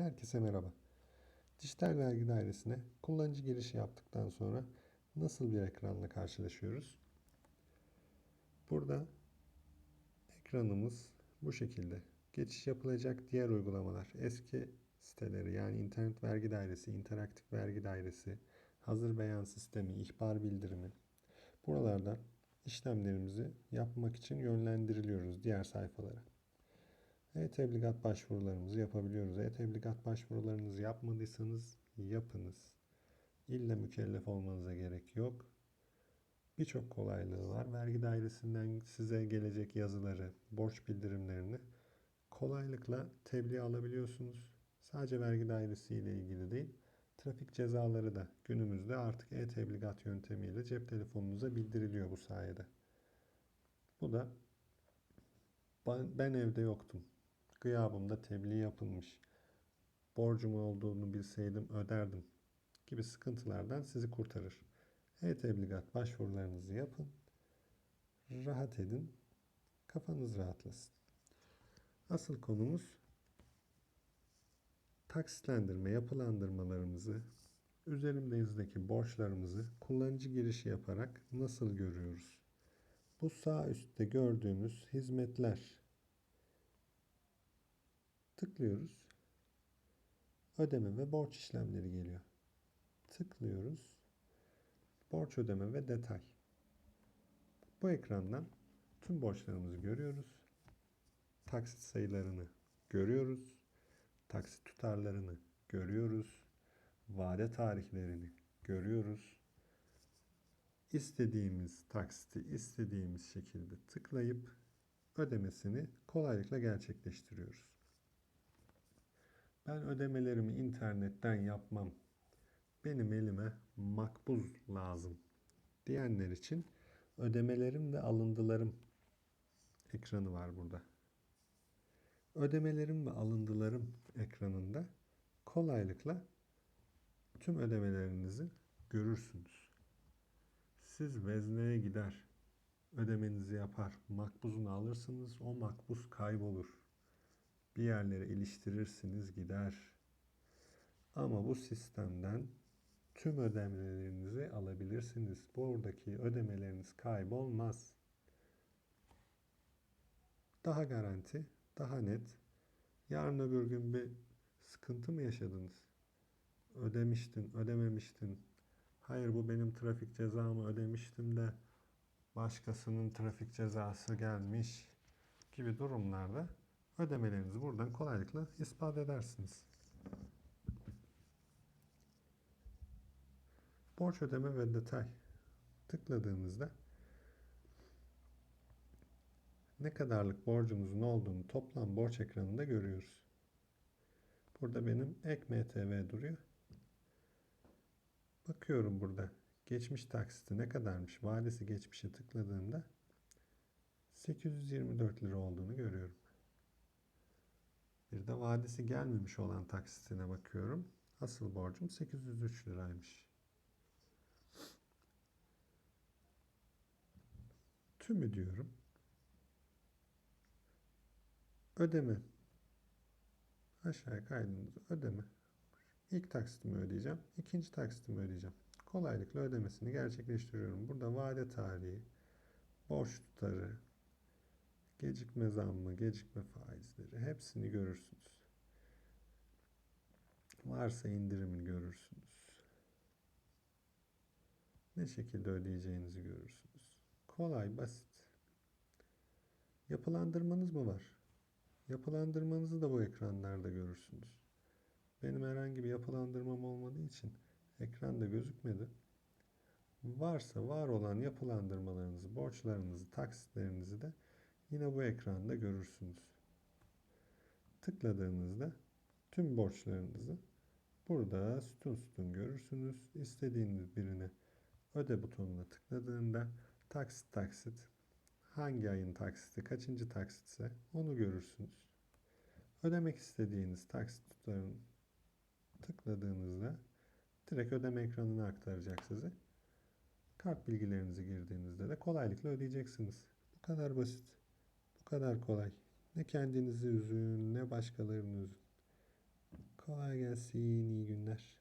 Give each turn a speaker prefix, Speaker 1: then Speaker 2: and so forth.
Speaker 1: Herkese merhaba. Dijital Vergi Dairesi'ne kullanıcı girişi yaptıktan sonra nasıl bir ekranla karşılaşıyoruz? Burada ekranımız bu şekilde. Geçiş yapılacak diğer uygulamalar, eski siteleri yani İnternet Vergi Dairesi, İnteraktif Vergi Dairesi, Hazır Beyan Sistemi, ihbar bildirimi. Buralardan işlemlerimizi yapmak için yönlendiriliyoruz diğer sayfalara. E-tebligat başvurularımızı yapabiliyoruz. E-tebligat başvurularınızı yapmadıysanız yapınız. İlle mükellef olmanıza gerek yok. Birçok kolaylığı var. Vergi dairesinden size gelecek yazıları, borç bildirimlerini kolaylıkla tebliğ alabiliyorsunuz. Sadece vergi dairesi ile ilgili değil, trafik cezaları da günümüzde artık e-tebligat yöntemiyle cep telefonunuza bildiriliyor bu sayede. Bu da ben evde yoktum. Gıyabımda tebliğ yapılmış. Borcum olduğunu bilseydim öderdim gibi sıkıntılardan sizi kurtarır. E-tebligat başvurularınızı yapın. Rahat edin. Kafanız rahatlasın. Asıl konumuz taksitlendirme yapılandırmalarımızı, üzerimdeyizdeki borçlarımızı kullanıcı girişi yaparak nasıl görüyoruz? Bu sağ üstte gördüğümüz hizmetler tıklıyoruz. Ödeme ve borç işlemleri geliyor. Tıklıyoruz. Borç ödeme ve detay. Bu ekrandan tüm borçlarımızı görüyoruz. Taksit sayılarını görüyoruz. Taksit tutarlarını görüyoruz. Vade tarihlerini görüyoruz. İstediğimiz taksiti istediğimiz şekilde tıklayıp ödemesini kolaylıkla gerçekleştiriyoruz. Ben ödemelerimi internetten yapmam. Benim elime makbuz lazım diyenler için ödemelerim ve alındılarım ekranı var burada. Ödemelerim ve alındılarım ekranında kolaylıkla tüm ödemelerinizi görürsünüz. Siz vezneye gider, ödemenizi yapar, makbuzunu alırsınız, o makbuz kaybolur bir yerlere iliştirirsiniz gider. Ama bu sistemden tüm ödemelerinizi alabilirsiniz. Buradaki ödemeleriniz kaybolmaz. Daha garanti, daha net. Yarın öbür gün bir sıkıntı mı yaşadınız? Ödemiştin, ödememiştin. Hayır bu benim trafik cezamı ödemiştim de başkasının trafik cezası gelmiş gibi durumlarda ödemelerinizi buradan kolaylıkla ispat edersiniz. Borç ödeme ve detay tıkladığımızda ne kadarlık borcumuzun olduğunu toplam borç ekranında görüyoruz. Burada benim ek MTV duruyor. Bakıyorum burada geçmiş taksiti ne kadarmış vadesi geçmişe tıkladığımda 824 lira olduğunu görüyorum. Vadesi gelmemiş olan taksitine bakıyorum. Asıl borcum 803 liraymış. Tümü diyorum. Ödeme. Aşağıya kaydığınızda ödeme. İlk taksitimi ödeyeceğim. ikinci taksitimi ödeyeceğim. Kolaylıkla ödemesini gerçekleştiriyorum. Burada vade tarihi, borç tutarı, Gecikme zammı, gecikme faizleri hepsini görürsünüz. Varsa indirimini görürsünüz. Ne şekilde ödeyeceğinizi görürsünüz. Kolay, basit. Yapılandırmanız mı var? Yapılandırmanızı da bu ekranlarda görürsünüz. Benim herhangi bir yapılandırmam olmadığı için ekranda gözükmedi. Varsa var olan yapılandırmalarınızı, borçlarınızı, taksitlerinizi de Yine bu ekranda görürsünüz. Tıkladığınızda tüm borçlarınızı burada sütun sütun görürsünüz. İstediğiniz birine öde butonuna tıkladığında taksit taksit hangi ayın taksiti kaçıncı taksitse onu görürsünüz. Ödemek istediğiniz taksit tutarını tıkladığınızda direkt ödeme ekranına aktaracak sizi. Kart bilgilerinizi girdiğinizde de kolaylıkla ödeyeceksiniz. Bu kadar basit kadar kolay. Ne kendinizi üzün ne başkalarını üzün. Kolay gelsin, iyi günler.